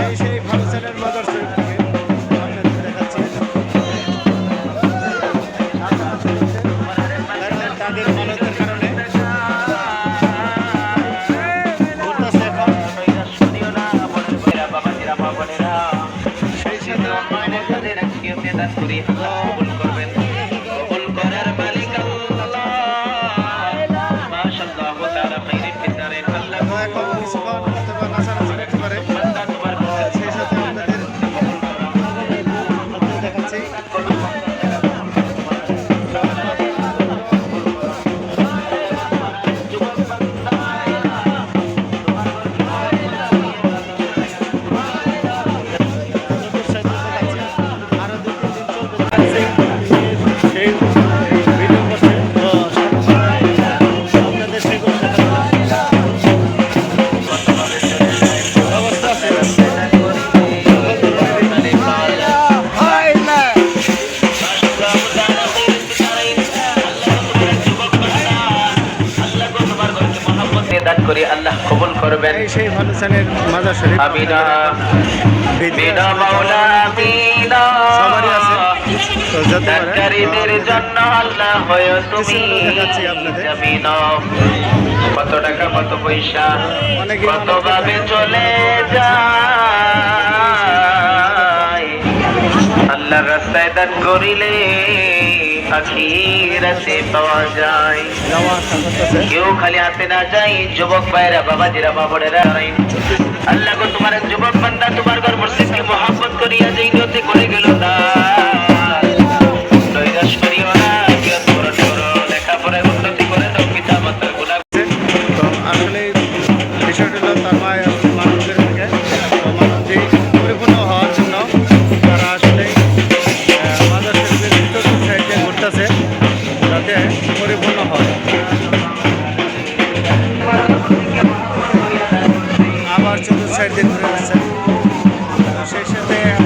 এই সেই ভারসানের বাজার শরীফ থেকে আপনাদের দেখাচ্ছি তাদের করি আল্লাহ কবুল করবেন। সেই মানুষের মাজার শরীফ। আমিনা বিনা বিনা সবারই আছে। জন্য আল্লাহ কত টাকা কত পয়সা কত ভাবে চলে যায়। আল্লাহ রাস্তায় দান করিলে আখিরাতে পাওয়া যায়। কেউ খালি হাতে না যায়, যুবক ভাইরা বাবা জিরা বাবরেরা আল্লাহ গো, তোমার যুবক বান্দা ঘুরে বেড়াচ্ছেন শেষেতে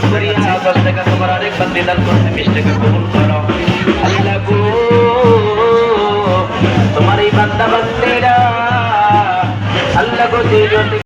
बहुत बढ़िया बस का तुम्हारा तो एक बंदी लाल को मिस्टेक कबूल करो अल्लाह को।